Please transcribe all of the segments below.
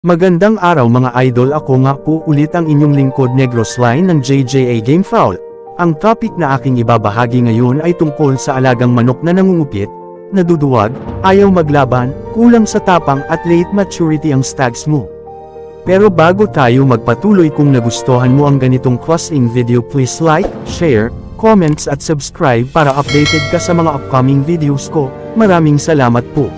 Magandang araw mga idol ako nga po ulit ang inyong lingkod Negros Line ng JJA Game Foul. Ang topic na aking ibabahagi ngayon ay tungkol sa alagang manok na nangungupit, naduduwag, ayaw maglaban, kulang sa tapang at late maturity ang stags mo. Pero bago tayo magpatuloy kung nagustuhan mo ang ganitong crossing video please like, share, comments at subscribe para updated ka sa mga upcoming videos ko. Maraming salamat po.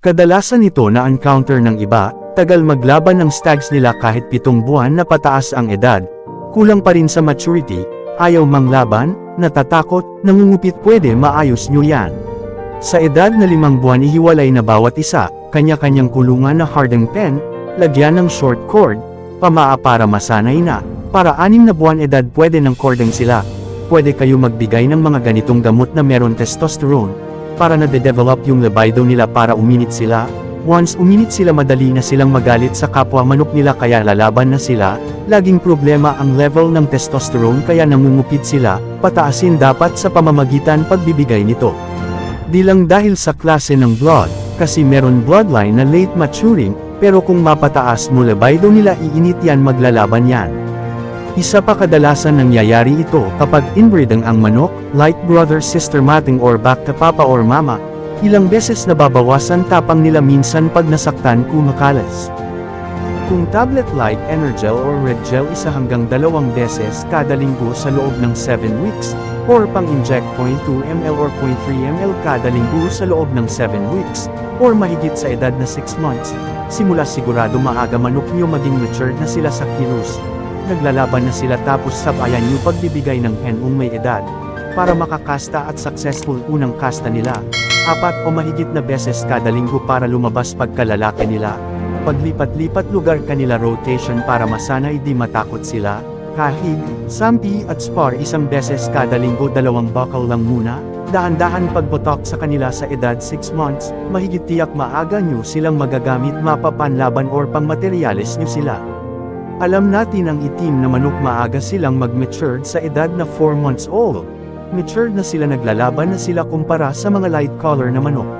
Kadalasan ito na encounter ng iba, tagal maglaban ng stags nila kahit pitong buwan na pataas ang edad. Kulang pa rin sa maturity, ayaw manglaban, natatakot, nangungupit pwede maayos nyo yan. Sa edad na limang buwan ihiwalay na bawat isa, kanya-kanyang kulungan na hardened pen, lagyan ng short cord, pamaa para masanay na, para anim na buwan edad pwede ng cording sila. Pwede kayo magbigay ng mga ganitong gamot na meron testosterone, para na-develop yung libido nila para uminit sila. Once uminit sila madali na silang magalit sa kapwa manok nila kaya lalaban na sila, laging problema ang level ng testosterone kaya nangungupit sila, pataasin dapat sa pamamagitan pagbibigay nito. Di lang dahil sa klase ng blood, kasi meron bloodline na late maturing, pero kung mapataas mo libido nila iinit yan maglalaban yan. Isa pa kadalasan nangyayari ito kapag inbreeding ang manok, like brother sister mating or back to papa or mama, ilang beses nababawasan tapang nila minsan pag nasaktan kumakalas. Kung tablet like Energel or Red Gel isa hanggang dalawang beses kada linggo sa loob ng 7 weeks, or pang-inject 0.2 ml or 0.3 ml kada linggo sa loob ng 7 weeks, or mahigit sa edad na 6 months, simula sigurado maaga manok nyo maging matured na sila sa kilos. Naglalaban na sila tapos sabayan nyo pagbibigay ng henong may edad, para makakasta at successful unang kasta nila, apat o mahigit na beses kada linggo para lumabas pagkalalaki nila. Paglipat-lipat lugar kanila rotation para masanay di matakot sila, kahig, sampi at spar isang beses kada linggo dalawang bakal lang muna, dahan-dahan pagbotok sa kanila sa edad 6 months, mahigit tiyak maaga nyo silang magagamit mapapanlaban or pangmaterialis nyo sila. Alam natin ang itim na manok maaga silang mag-matured sa edad na 4 months old. Matured na sila naglalaban na sila kumpara sa mga light color na manok.